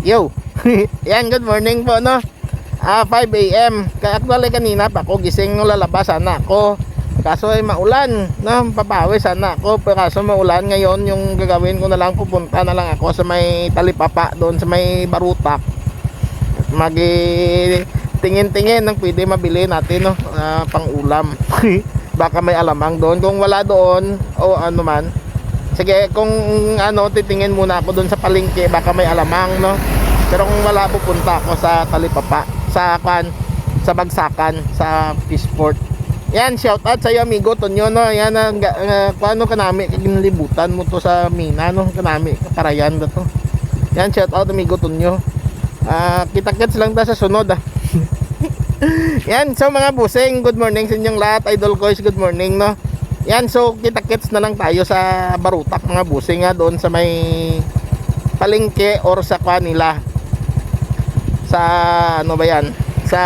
Yo. Yan, good morning po, no? Ah, 5 a.m. Actually kanina pa ako gising nung lalabas sana ako. Kaso ay maulan, no? Papawi sana ako. Pero kaso maulan ngayon, yung gagawin ko na lang, pupunta na lang ako sa may talipapa doon sa may barutak. Magi tingin-tingin ng pwede mabili natin, no? Ah, pang ulam. Baka may alamang doon. Kung wala doon, o ano man, Sige, kung ano, titingin muna ako doon sa palengke, baka may alamang, no? Pero kung wala, pupunta ako sa Talipapa, sa kan, sa Bagsakan, sa Fishport. Yan, shout out sa iyo, amigo Tonyo, no? Yan, ang uh, paano kanami, kinalibutan mo to sa Mina, no? Kanami, kaparayan na to. Yan, shout out, amigo Tonyo. Ah, kita-kits lang ta sa sunod, ah. Yan, so mga busing, good morning sa inyong lahat. Idol Kois, good morning, no? Yan, so kita-kits na lang tayo sa Barutak mga busing nga doon sa may palengke or sa kanila. Sa ano ba yan? Sa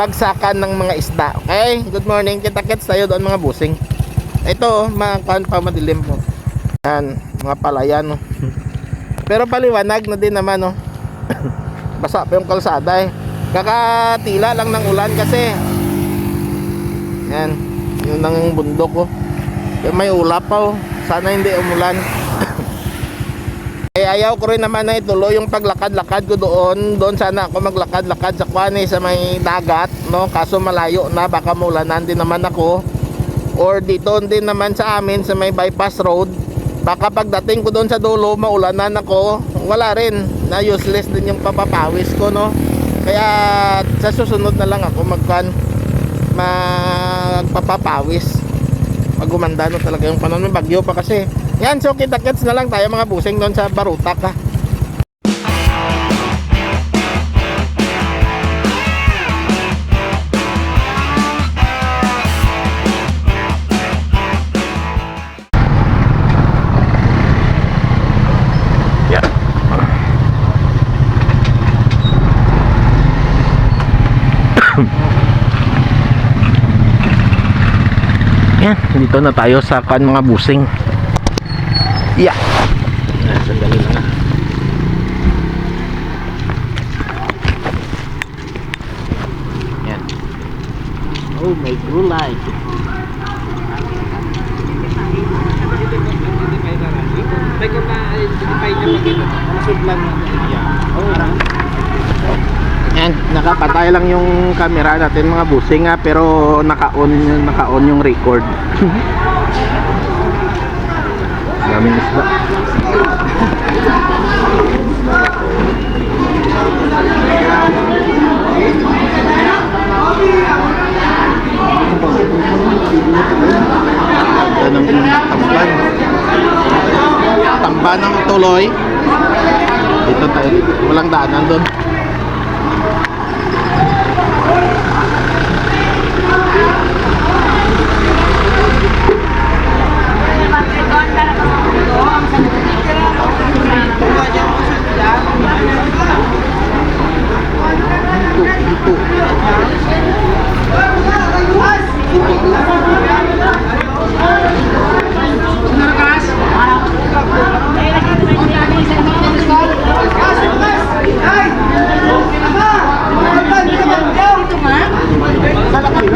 bagsakan ng mga isda. Okay? Good morning. Kita-kits tayo doon mga busing. Ito, oh, mga kan pa madilim po. Yan, mga palayan. Oh. Pero paliwanag na din naman, oh. Basa pa yung kalsada eh. Kakatila lang ng ulan kasi yan. Yun ang bundok ko. Oh. May ulap pa oh. Sana hindi umulan. eh ayaw ko rin naman na ituloy yung paglakad-lakad ko doon. Doon sana ako maglakad-lakad sa Kwani sa may dagat, no? Kaso malayo na baka maulanan din naman ako. Or dito din naman sa amin sa may bypass road. Baka pagdating ko doon sa dulo, maulanan ako. Wala rin. Na useless din yung papapawis ko, no? Kaya sa susunod na lang ako magkan magpapapawis. Pag gumanda no talaga yung panahon. Ng bagyo pa kasi. Yan so kita kits na lang tayo mga busing doon sa barutak ha Yan, dito na tayo sa kan mga busing. Yeah. Ah, sandali lang. ah. Yan. Oh, may gulay. May ko na identify niya pag ito. Masud lang ng area. Oh, Yan, nakapatay lang yung camera natin mga busing nga pero naka-on naka-on yung record. Daming isda. Ng tamban. Tamban ng tuloy. Dito tayo. Walang daanan doon. Ay! Aba! Aba! Aba! Aba! Aba!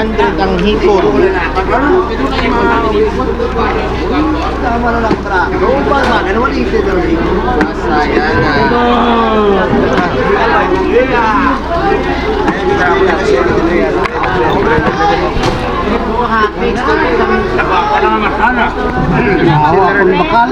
300 ang hipon. Tama na lang tra. Doon pa man, ano wala isip na rin. Sayang na. Awa akong bakal.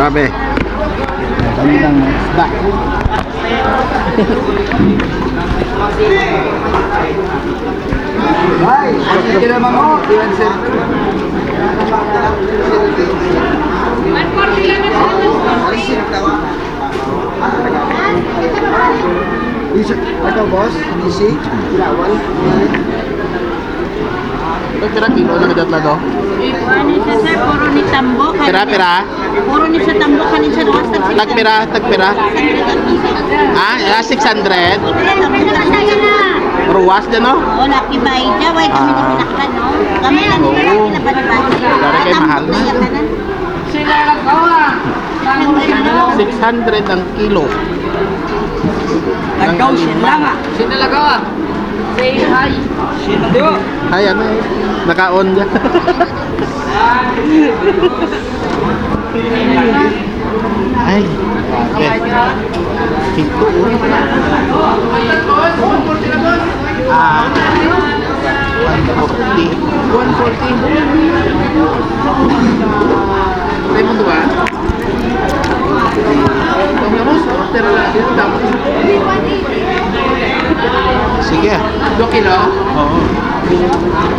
Grabe. Kami lang isda. Ay, kasi kila mga iwan sir. Isa, ikaw boss, Nisi, Lawal, Pira kilo na kadat lado. Ano siya sir, puro ni tambo. Pira pira. Puro ni sa tambo, kanin siya tag Tagpira, tagpira. Ah, ah 600. Ruwas din no? Oo, laki ba ija? Way kami na pinaklan, no? Kami lang nila pinabaliban. Dari kay mahal na. Sila 600 ang kilo. Nagaw siya Ay, ano eh. Naka-on dyan. Ay, grabe. Ito, oh. Ah, 140. 140. Ay mo ba? Sige. 2 kilo? Oo.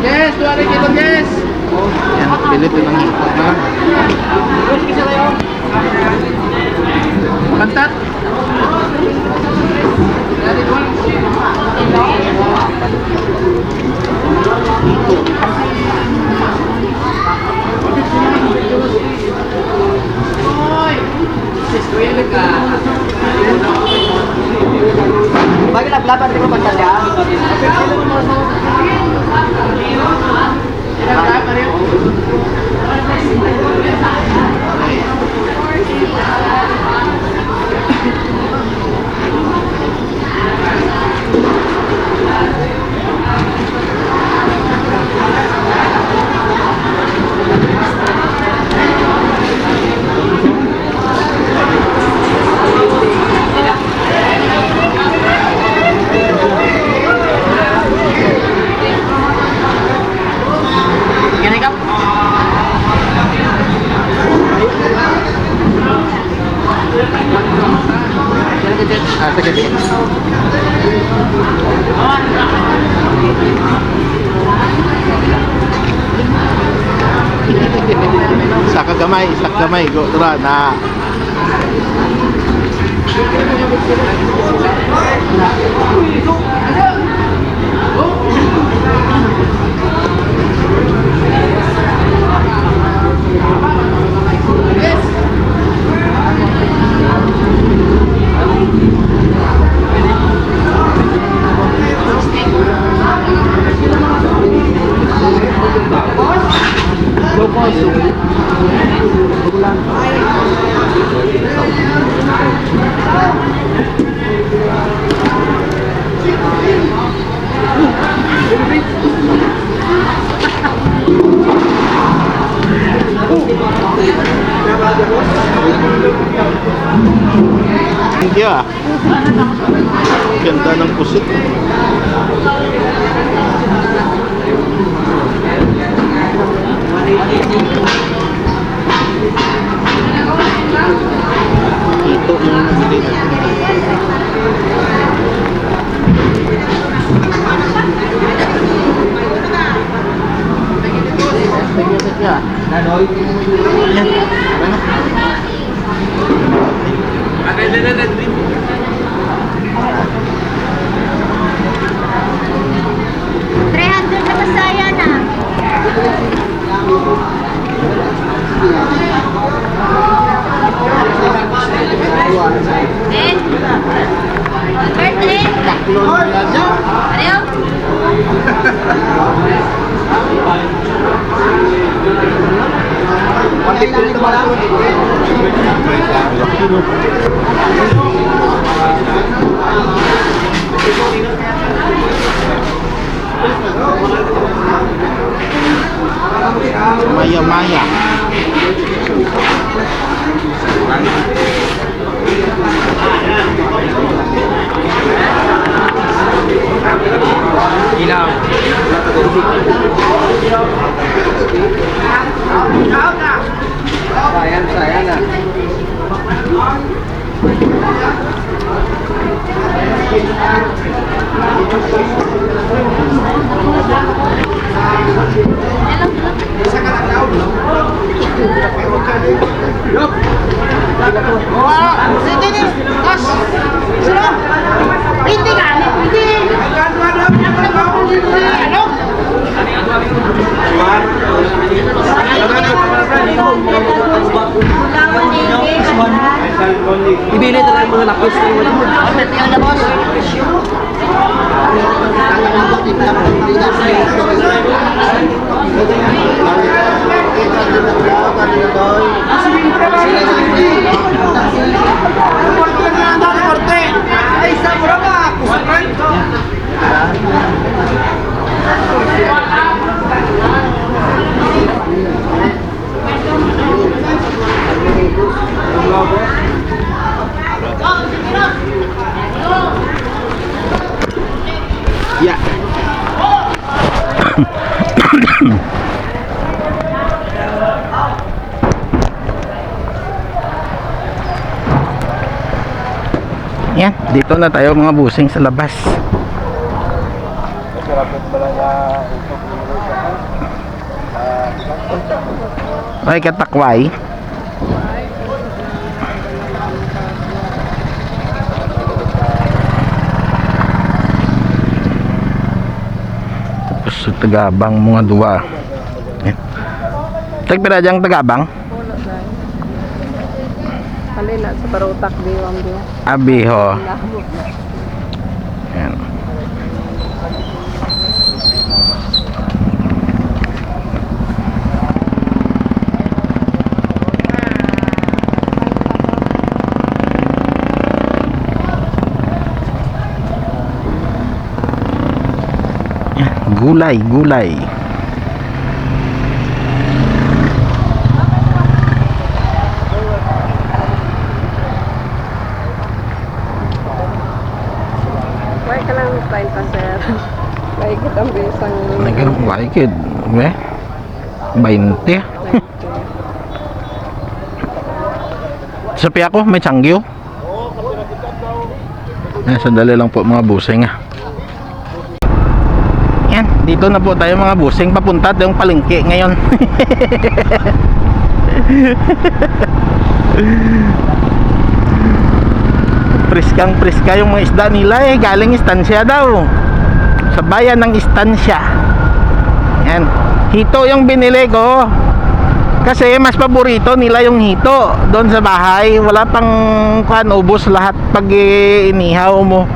Yes, 2 kilo, yes! Yan, pilit ng hipon na. Bakit naglaban di ba pantalla? Ah, sa kagamay, sa kamay, go, tara, na. Hindi ah. Ganda ng pusit. Yeah. Agad na na drip. Birthday? Ano? Ano? bây giờ mai à Wow! Sige, sige. Kas! Sino? Hindi ka! Hindi! Ako na ako! Ibili talaga yung mga lapis. Yeah. Dito na tayo mga busing sa labas. Ay, katakway. Tapos sa tagabang mga duwa. Tagpira diyang tagabang? Halina sa parutak wam di. Abiho. Yan. Yan, Gulay, gulay. Why ka lang fine pa sir. Why kita bisang Naging waikid. Eh? 20. Sapi ako, may changgyo. Eh, sandali lang po mga busing ah. Yan, dito na po tayo mga busing papunta yung palengke ngayon. priskang priska yung mga isda nila eh, galing istansya daw. Sa bayan ng istansya. Yan. Hito yung binili ko. Kasi mas paborito nila yung hito doon sa bahay. Wala pang kuan ubos lahat pag inihaw mo.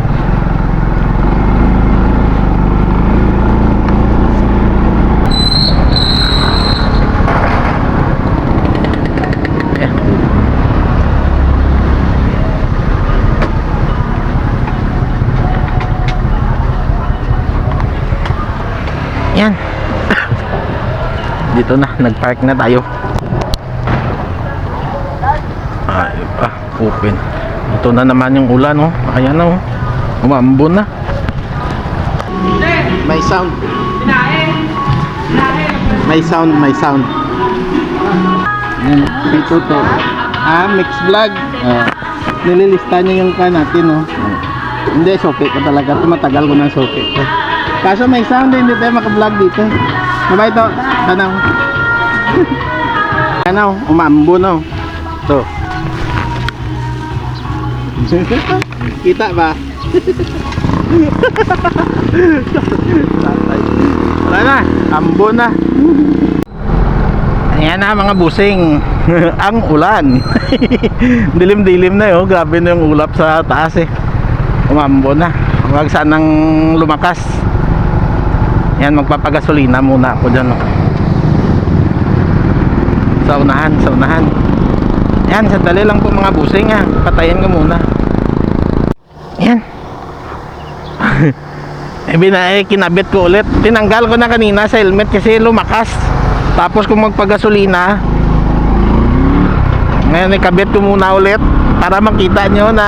Dito na, nag-park na tayo. Ay, ah, open. Ito na naman yung ulan, oh. Ayan na, oh. Umambon na. May sound. May sound, may sound. Pito to. Ah, mix vlog. Ah, nililista niya yung ka natin, oh. Hindi, soke ko talaga. Tumatagal ko ng soke ko. Kaso may sound, eh, hindi tayo makablog dito. Mabay to, tanaw. tanaw, umambo no. To. Kita ba? Wala na, ambo na. Ayan na mga busing. Ang ulan. Dilim-dilim na yun. Grabe na yung ulap sa taas eh. Umambo na. Huwag sanang lumakas. Yan, magpapagasolina muna ako dyan. oh. Sa unahan, sa unahan. Yan, sandali lang po mga busing ha. Patayin ko muna. Yan. eh, bina, eh, kinabit ko ulit. Tinanggal ko na kanina sa helmet kasi lumakas. Tapos kung magpagasolina, ngayon ikabit ko muna ulit para makita nyo na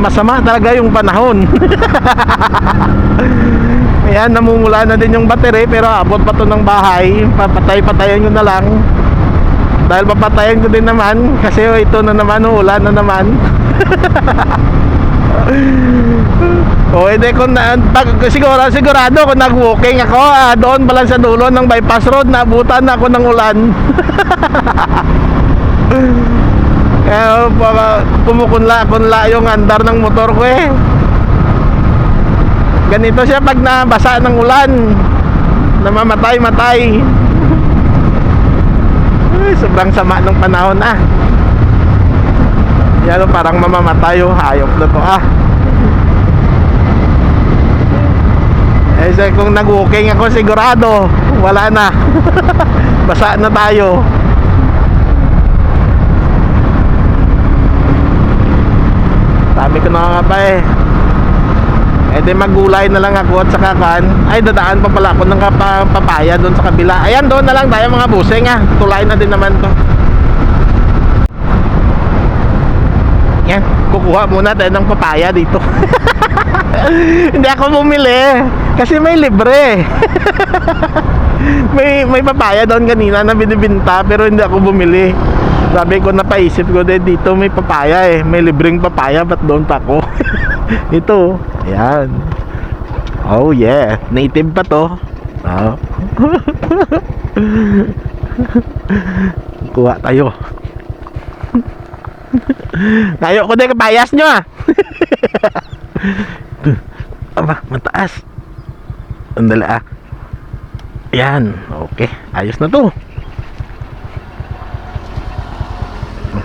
masama talaga yung panahon. Ayan, namumula na din yung battery pero abot pa to ng bahay. Papatay-patayin ko na lang. Dahil papatayin ko din naman kasi ito na naman, ulan na naman. o hindi kung na, pag, siguro, sigurado kung nag-walking ako ah, doon pa lang sa dulo ng bypass road naabutan ako ng ulan. Kaya baka kumukunla-kunla yung andar ng motor ko eh. Ganito siya pag nabasa ng ulan. Namamatay-matay. Ay, sobrang sama ng panahon ah. Yan oh, parang mamamatay yung hayop na to ah. Eh sa- kung nag-walking ako sigurado, wala na. Basa na tayo. Sabi ko na nga pa eh. Eh di magulay na lang ako at saka kan. Ay dadaan pa pala ako ng papaya doon sa kabila. Ayan doon na lang tayo mga busing ah. Tulay na din naman to. Yan, kukuha muna tayo ng papaya dito. Hindi ako bumili kasi may libre. may may papaya doon kanina na binibinta pero hindi ako bumili. Sabi ko napaisip ko din dito may papaya eh, may libreng papaya ba't doon pa ako? Ito, ayan. Oh yeah, native pa to. Oh. Kuha tayo. Ngayon ko din kapayas nyo ah. Aba, mataas. Andali ah. Yan, okay. Ayos na to.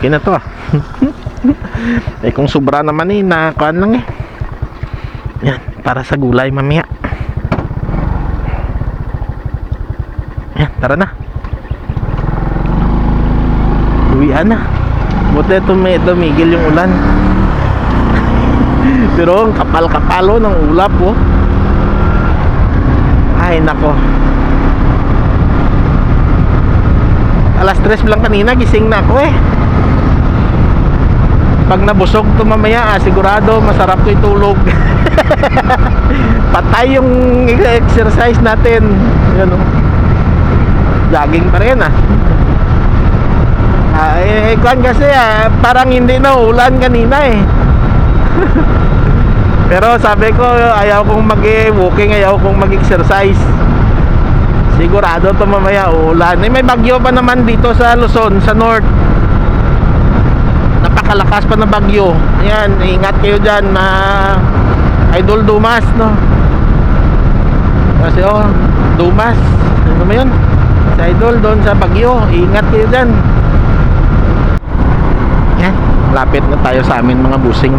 Okay na to ah. eh kung sobra naman eh, nakakuan lang eh. Yan, para sa gulay mamaya. Yan, tara na. Uwian na. Buti tumi tumigil yung ulan. Pero ang kapal-kapalo ng ulap oh. Ay nako. Alas 3 lang kanina gising na ako eh. Pag nabusog to mamaya ah, sigurado masarap to itulog. Patay yung exercise natin. Yan oh. Jogging pa rin ah. Ah, eh, kwan kasi ah, parang hindi na ulan kanina eh. Pero sabi ko, ayaw kong mag-walking, ayaw kong mag-exercise. Sigurado to mamaya ulan. Eh, may bagyo pa naman dito sa Luzon, sa north. Napakalakas pa na bagyo. Ayan, ingat kayo dyan na Idol Dumas, no? Kasi oh, Dumas. Ano ba yun? Sa Idol doon sa bagyo. Ingat kayo dyan. Yan, lapit na tayo sa amin mga busing.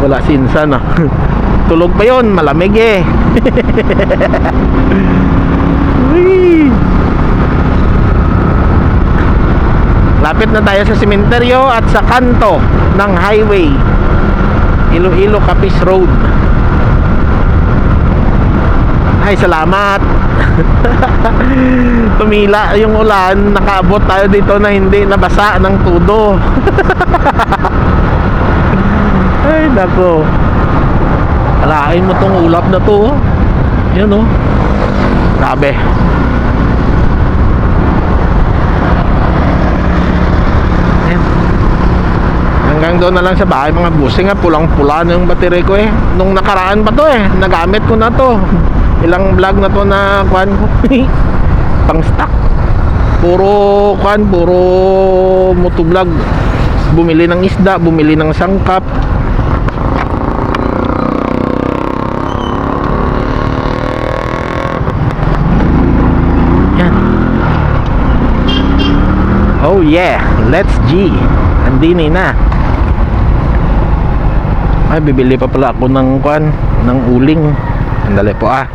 Wala sinsa na. Tulog pa yon, malamig eh. Uy. Lapit na tayo sa sementeryo at sa kanto ng highway. Iloilo Capiz Road. Ay, salamat. Tumila yung ulan, nakaabot tayo dito na hindi nabasa ng tudo. Ay, nako. Alain mo tong ulap na to. oh. Yan oh. Grabe. Ayan. Hanggang doon na lang sa bahay mga busing nga pulang-pula na yung battery ko eh. Nung nakaraan pa to eh. Nagamit ko na to. Ilang vlog na to na kuan ko. Pang stock. Puro kuan, puro motovlog. Bumili ng isda, bumili ng sangkap. Yan. Oh yeah, let's G. Andini na. Ay, bibili pa pala ako ng kwan, ng uling. Andali po ah.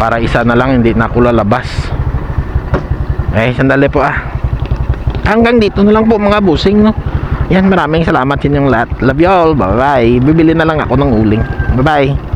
Para isa na lang, hindi na ako lalabas. Eh, sandali po ah. Hanggang dito na lang po mga busing, no? Yan, maraming salamat sa inyong lahat. Love you all. Bye-bye. Bibili na lang ako ng uling. Bye-bye.